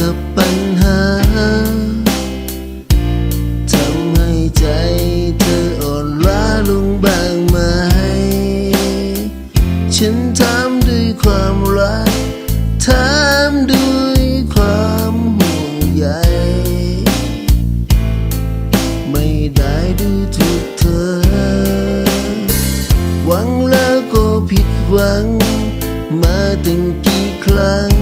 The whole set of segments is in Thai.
กับปัญหาทำให้ใจเธออ่อนล้าลงบ้างไหม ฉันถามด้วยความรักถามด้วยความห่วงใยไม่ได้ดูถูกเธอ หวังแล้วก็ผิดหวัง มาตั้งกี่ครั้ง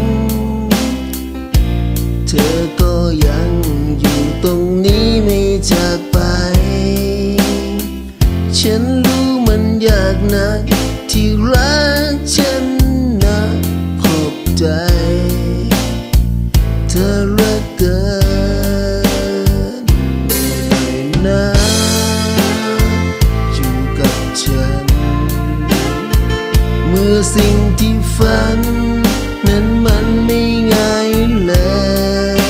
ฉันรู้มันยากนะที่รักฉันนะขอบใจเธอรักเกินไม่ได้นะอยู่กับฉัน เมื่อสิ่งที่ฝัน นั้นมันไม่ง่ายเลย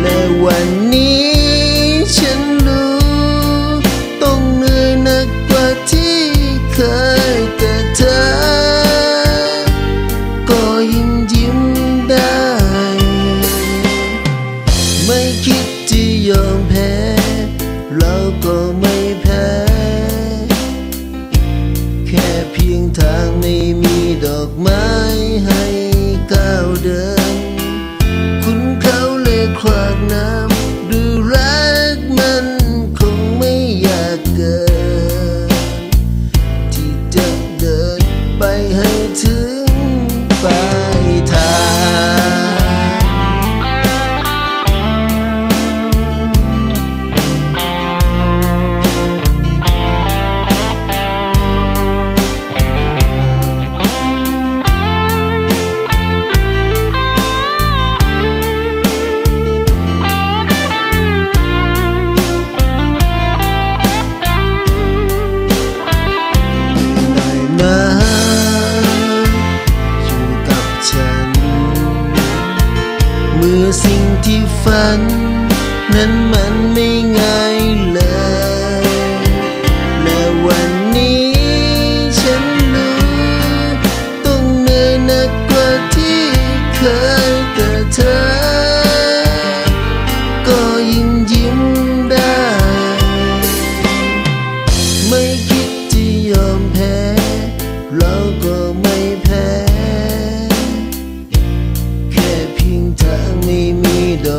และวันนี้ เคยแต่เธอ ก็ยิ้มยิ้มได้ ไม่คิดันนั้นมันไม่ง่าย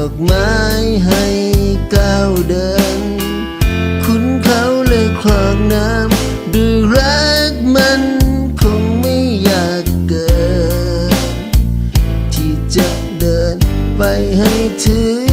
อกไม้ให้ก้าวเดิน คุณเขาเลยคลองน้ำด้วยรักมันคงไม่อยากเกินที่จะเดินไปให้ถึง